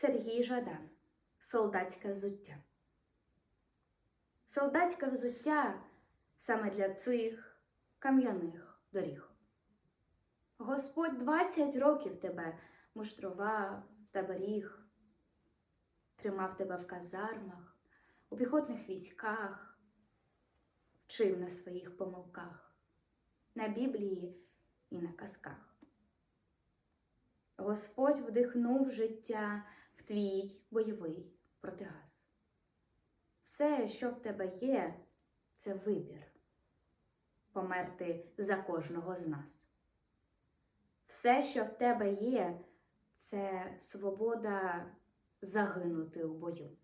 Сергій Жадан. Солдатське взуття. Солдатське взуття саме для цих кам'яних доріг. Господь двадцять років тебе муштрував та беріг, тримав тебе в казармах, у піхотних військах, вчив на своїх помилках, на Біблії і на казках. Господь вдихнув життя в твій бойовий протигаз. Все, що в тебе є, це вибір померти за кожного з нас. Все, що в тебе є, це свобода загинути у бою.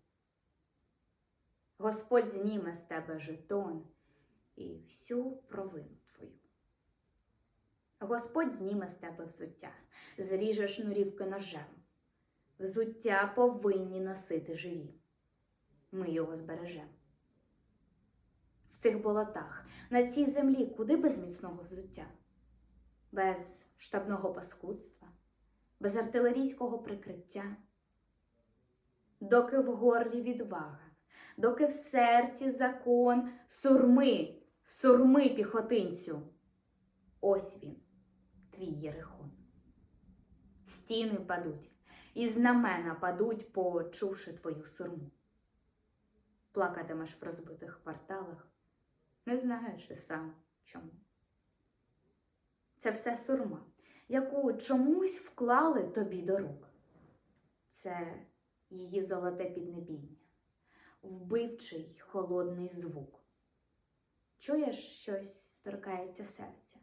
Господь зніме з тебе жетон і всю провину твою. Господь зніме з тебе взуття, зріже шнурівки ножем. Взуття повинні носити живі. Ми його збережемо. В цих болотах, на цій землі, куди без міцного взуття, без штабного паскудства, без артилерійського прикриття. Доки в горлі відвага, доки в серці закон, сурми, сурми піхотинцю. Ось він, твій Єрихон. Стіни падуть, і знамена падуть, почувши твою сурму. Плакатимеш в розбитих кварталах, не знаючи сам чому. Це все сурма, яку чомусь вклали торбі до рук. Це її золоте піднебіння, вбивчий холодний звук. Чуєш, щось торкається серця.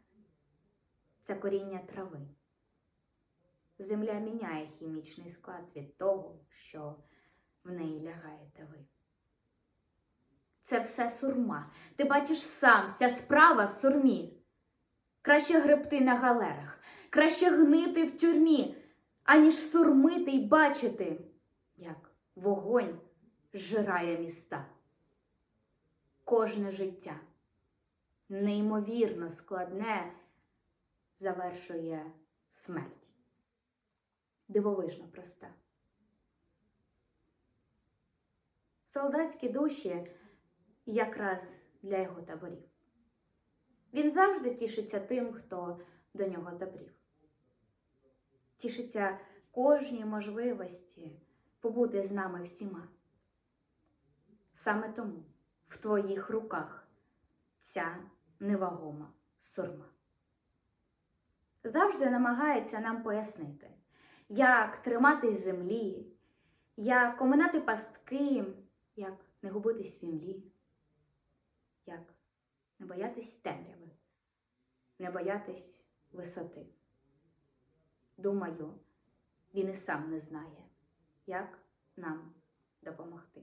Це коріння трави. Земля міняє хімічний склад від того, що в неї лягаєте ви. Це все сурма. Ти бачиш сам, вся справа в сурмі. Краще гребти на галерах, краще гнити в тюрмі, аніж сурмити й бачити, як вогонь зжирає міста. Кожне життя неймовірно складне завершує смерть. Дивовижно проста. Солдатські душі якраз для його таборів. Він завжди тішиться тим, хто до нього забрів. Тішиться кожній можливості побути з нами всіма. Саме тому в твоїх руках ця невагома сурма. Завжди намагається нам пояснити, як триматись землі, як оминати пастки, як не губитись в імлі, як не боятись темряви, не боятись висоти. Думаю, він і сам не знає, як нам допомогти.